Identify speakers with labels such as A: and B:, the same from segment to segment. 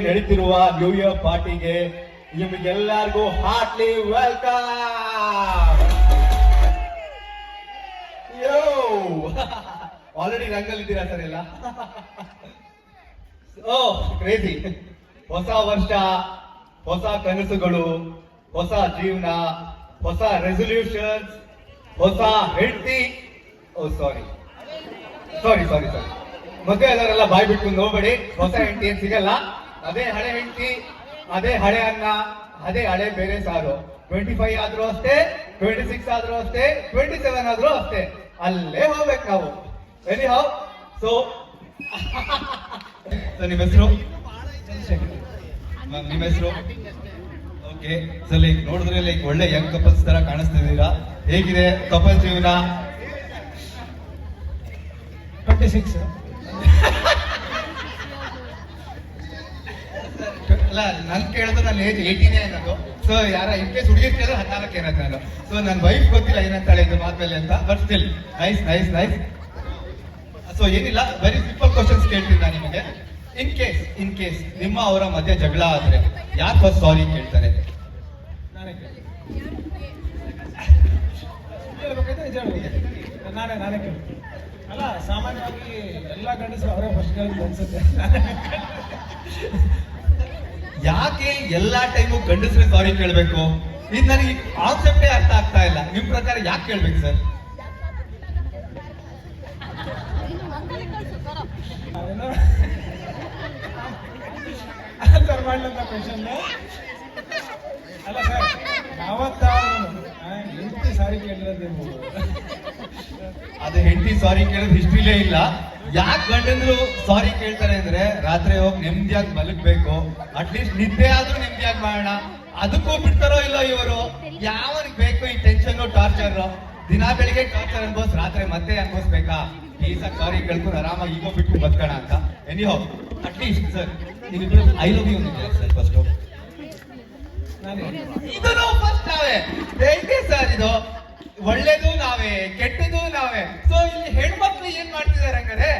A: ನಡೀತಿರುವ new year ಪಾರ್ಟಿಗೆ ನಿಮಗೆಲ್ಲರಿಗೂ Hartley welcome yo already ರಂಗಲ್ಲಿದ್ದೀರಾ ಸರ್ ಎಲ್ಲ? ಓ ಕ್ರೇಜಿ ಹೊಸ ವರ್ಷ, ಹೊಸ ಕನಸುಗಳು, ಹೊಸ ಜೀವನ, ಹೊಸ ರೆಸೊಲ್ಯೂಷನ್ಸ್ ಹೊಸ ಹೆಂಡತಿ. ಓ ಸಾರಿ ಸಾರಿ ಸಾರಿ ಸಾರಿ ಮತ್ತೆ ಎಲ್ಲರೆಲ್ಲ ಬಾಯ್ ಬಿಟ್ಕೊಂಡು ಹೋಗ್ಬೇಡಿ. ಹೊಸ ಹೆಂಡತಿ ಸಿಗಲ್ಲ. ಅದೇ ಹಳೆ ಹೆಂಡತಿ, ಅದೇ ಹಳೆ ಅನ್ನ, ಅದೇ ಹಳೆ ಬೇರೆ ಸಾರು. ಟ್ವೆಂಟಿ ಫೈವ್ ಆದ್ರೂ ಅಷ್ಟೇ ಟ್ವೆಂಟಿ ಸಿಕ್ಸ್ ಆದ್ರೂ ಅಷ್ಟೇ ಟ್ವೆಂಟಿ ಸೆವೆನ್ ಆದ್ರೂ ಅಷ್ಟೇ. ಅಲ್ಲೇ ಹೋಗ್ಬೇಕು ನಾವು. ವೆರಿ ಹೌ ಸೊ ನಿಮ್ಮ ಹೆಸರು? ನಿಮ್ಮ ಹೆಸರು? ಓಕೆ ಸೊ ಲೈಕ್ ನೋಡಿದ್ರೆ ಲೈಕ್ ಒಳ್ಳೆ ಯಂಗ್ ಕಪಲ್ಸ್ ತರ ಕಾಣಿಸ್ತಿದ್ದೀರಾ. ಹೇಗಿದೆ ಕಪಲ್ ಜೀವನ?
B: ಟ್ವೆಂಟಿ ಸಿಕ್ಸ್
A: ಅಲ್ಲ, ನಾನು ಕೇಳಿದ್ರೆ ನನ್ನ ಏಜ್ ಏಯ್ಟೀನೇ ಅನ್ನೋದು. ಸೊ ಯಾರ ಇನ್ ಕೇಸ್ ಹುಡುಗಿರ್ ಕೇಳಿದ್ರೆ ಹದಿನಾಲ್ಕು ಏನಂತ ನಾನು. ಸೊ ನನ್ನ ವೈಫ್ ಗೊತ್ತಿಲ್ಲ ಏನಂತಾಳೆ ಇದು ಮಾತಲ್ಲಿ ಅಂತ but still nice nice nice so ಏನಿಲ್ಲ ಬರೀ ಸಿಂಪಲ್ ಕ್ವಶನ್ಸ್ ಕೇಳ್ತೀನಿ ನಾನು ನಿಮಗೆ. ಇನ್ ಕೇಸ್ ಇನ್ ಕೇಸ್ ನಿಮ್ಮ ಅವರ ಮಧ್ಯೆ ಜಗಳ ಆದ್ರೆ ಯಾಕೆ ಫಸ್ಟ್ ಸಾರಿ ಕೇಳ್ತಾರೆ?
B: ನಾನೇ ನಾನೇ ನಾನೇ ಕೇಳಿ ಅಲ್ಲ, ಸಾಮಾನ್ಯವಾಗಿ ಎಲ್ಲ ಗಂಡಸರು ಅವರೇ ಫಸ್ಟ್ ಕೇಳಿದ್ದು ಅನ್ಸುತ್ತೆ.
A: ಯಾಕೆ ಎಲ್ಲಾ ಟೈಮು ಗಂಡಸ್ರೆ ಸಾರಿ ಕೇಳಬೇಕು? ಇದು ನನಗೆ ಕಾನ್ಸೆಪ್ಟೇ ಅರ್ಥ ಆಗ್ತಾ ಇಲ್ಲ. ನಿಮ್ ಪ್ರಕಾರ ಯಾಕೆ ಕೇಳ್ಬೇಕು ಸರ್?
B: ಅದೇನೋ ಆನ್ಸರ್ ಮಾಡ್ಲಂತ ಕ್ವೆಶನ್ ಅಲ್ಲ ಸರ್ ಸಾರಿ ಕೇಳಿರೋದು ನೀವು
A: ಅದು ಹೆಂಡತಿ ಸಾರಿ ಕೇಳೋದು ಹಿಸ್ಟ್ರಿಲೇ ಇಲ್ಲ. ಯಾಕೆ ಗಂಡಂದ್ರು ಸಾರಿ ಕೇಳ್ತಾರೆ ಅಂದ್ರೆ ರಾತ್ರಿ ಹೋಗಿ ನೆಮ್ಮದಿಯಾಗಿ ಮಲಗ್ಬೇಕು. ಅಟ್ಲೀಸ್ಟ್ ನಿದ್ದೆ ಆದ್ರೂ ನೆಮ್ಮದಿಯಾಗಿ ಮಾಡೋಣ ಅದಕ್ಕೂ ಬಿಡ್ತಾರೋ ಇಲ್ಲೋ ಇವರು? ಯಾವನಿಗೆ ಬೇಕು ಈ ಟೆನ್ಷನ್ ಟಾರ್ಚರ್ ದಿನ ಬೆಳಿಗ್ಗೆ ಟಾರ್ಚರ್ ಅನ್ಬೋಸ್ ರಾತ್ರಿ ಮತ್ತೆ ಅನ್ಬೋಸ್ಬೇಕಾ ಈ ಸಾರಿ ಕೇಳ್ಕೊಂಡು ಆರಾಮಾಗಿ ಈಗೋ ಬಿಟ್ಟು ಬದುಕೋಣ ಅಂತ. Anyhow at least sir I love you sir first
B: ಇದು
A: ಇದನ್ನು ಫಸ್ಟ್ ನಾವೇ. ಸರ್, ಇದು ಒಳ್ಳೇದು ನಾವೇ ಇಲ್ಲಿ ಮಾಡ್ತಿದಾರೆ ಹಂಗಾರೆ?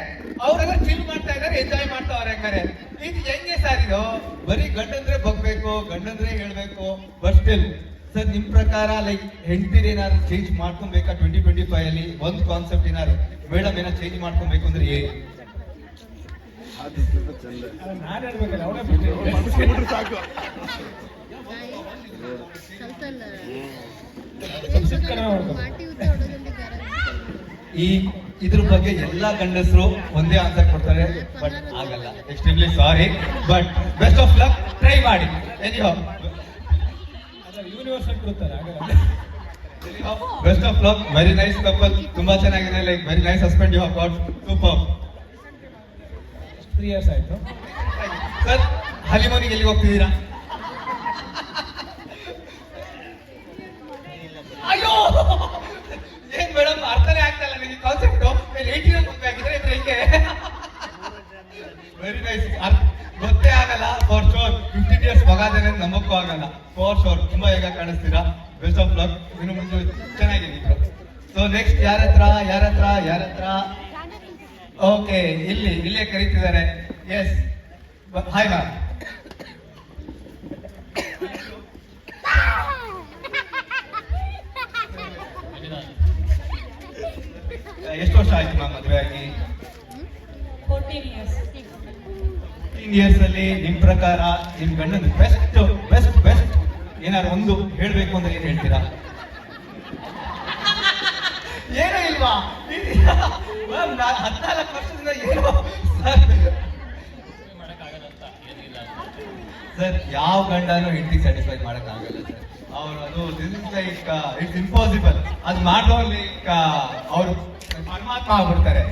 A: ಅವ್ರೆಲ್ಲ ಚಿಲ್ ಮಾಡ್ತಾ ಇದಾರೆ ಎಂಜಾಯ್ ಮಾಡ್ತಾವ್ರೆ ಹಂಗಾರೆ. ಇದು ಹೆಂಗೆ ಸರ್ ಇದು? ಬರೀ ಗಂಡಂದ್ರೆ ಬಗ್ಬೇಕು ಗಂಡಂದ್ರೆ ಹೇಳ್ಬೇಕು ಬಟ್ ಸ್ಟಿಲ್ ಸರ್ ನಿಮ್ ಪ್ರಕಾರ ಲೈಕ್ ಹೆಂಡತಿರ್ ಏನಾದ್ರು ಚೇಂಜ್ ಮಾಡ್ಕೊಬೇಕಾ ಟ್ವೆಂಟಿ ಟ್ವೆಂಟಿ ಫೈವ್ ಅಲ್ಲಿ? ಒಂದು ಕಾನ್ಸೆಪ್ಟ್ ಏನಾದ್ರು? ಮೇಡಮ್ ಏನಾದ್ರು ಚೇಂಜ್ ಮಾಡ್ಕೊಬೇಕು ಅಂದ್ರೆ ಏ
B: ಅದು ನಾನು ಹೇಳ್ಬೇಕಲ್ಲ ಅವಳೇ ಬಿಟ್ಟು
A: ಈ ಇದ್ರ ಬಗ್ಗೆ ಎಲ್ಲಾ ಗಂಡಸರು ಒಂದೇ ಆನ್ಸರ್ ಕೊಡ್ತಾರೆ ಬಟ್ ಆಗಲ್ಲ. Extremely sorry but best of luck try ಮಾಡಿ.
B: ಯೂನಿವರ್ಸಲ್ ಕೊಡ್ತಾರೆ
A: best of luck very nice couple ತುಂಬಾ ಚೆನ್ನಾಗಿದೆ like very nice husband you have got super
B: three years ಆಯ್ತು.
A: ಸರ್ ಹಲಿಮೋನಿಗೆ ಎಲ್ಲಿಗೆ ಹೋಗ್ತಿದ್ದೀರಾ ಅಯ್ಯೋ ಏನ್ ಮೇಡಮ್ ಅರ್ಥನೇ ಆಗ್ತಾ ಇಲ್ಲ ನನಗೆ ಕಾನ್ಸೆಪ್ಟ್ ಏಯ್ಟೀನ್ ಹೋಗ್ಬೇಕಿದ್ರೆ ಇದ್ರೆ ಹಿಂಗೆ ವೆರಿ ನೈಸ್ ಗೊತ್ತೇ ಆಗಲ್ಲ ಫಾರ್ ಶೋರ್ ಫಿಫ್ಟೀನ್ ಇಯರ್ಸ್ ಮಗಾದೇನೆ ನಮಗೂ ಆಗಲ್ಲ. ಫಾರ್ ಶೋರ್ ತುಂಬಾ ಈಗ ಕಾಣಿಸ್ತೀರಾ? ಬೆಸ್ಟ್ ಆಫ್ ಲಕ್ ಇನ್ನು ಮುಂದೆ ಚೆನ್ನಾಗಿದೆ ಸೊ ನೆಕ್ಸ್ಟ್ ಯಾರ ಹತ್ರ ಯಾರ ಹತ್ರ ಯಾರ ಹತ್ರ ಓಕೆ ಇಲ್ಲಿ, ಇಲ್ಲೇ ಕರೀತಿದ್ದಾರೆ. ಎಸ್ ಹಾಯ್ ಮ್ಯಾಮ್ ಎಷ್ಟು ವರ್ಷ ಆಯ್ತು ಮ್ಯಾಮ್ ಮದುವೆ ಆಗಿ ಫಿಫ್ಟೀನ್ ಇಯರ್ಸ್ ಅಲ್ಲಿ ನಿಮ್ ಪ್ರಕಾರ ನಿಮ್ ಗಂಡನ ಬೆಸ್ಟ್ ಬೆಸ್ಟ್ ಬೆಸ್ಟ್ ಏನಾದ್ರು ಒಂದು ಹೇಳ್ಬೇಕು ಅಂದ್ರೆ ಏನ್ ಹೇಳ್ತೀರಾ? ಏನೂ ಇಲ್ವಾ? ಹದಿನಾಲ್ಕು ವರ್ಷದಿಂದ ಏನು ಸರ್ ಯಾವ ಗಂಡನೂ ಹೆಂಡತಿ ಸ್ಯಾಟಿಸ್ಫೈ ಮಾಡಕ್ ಆಗಲ್ಲ ಸರ್. ಅವ್ರು ಅದು ಲೈಕ್ ಇಟ್ಸ್ ಇಂಪಾಸಿಬಲ್ ಅದು ಮಾಡೋ ಲೈಕ್ ಅವರು ಪರಮಾತ್ಮ ಆಗ್ಬಿಡ್ತಾರೆ.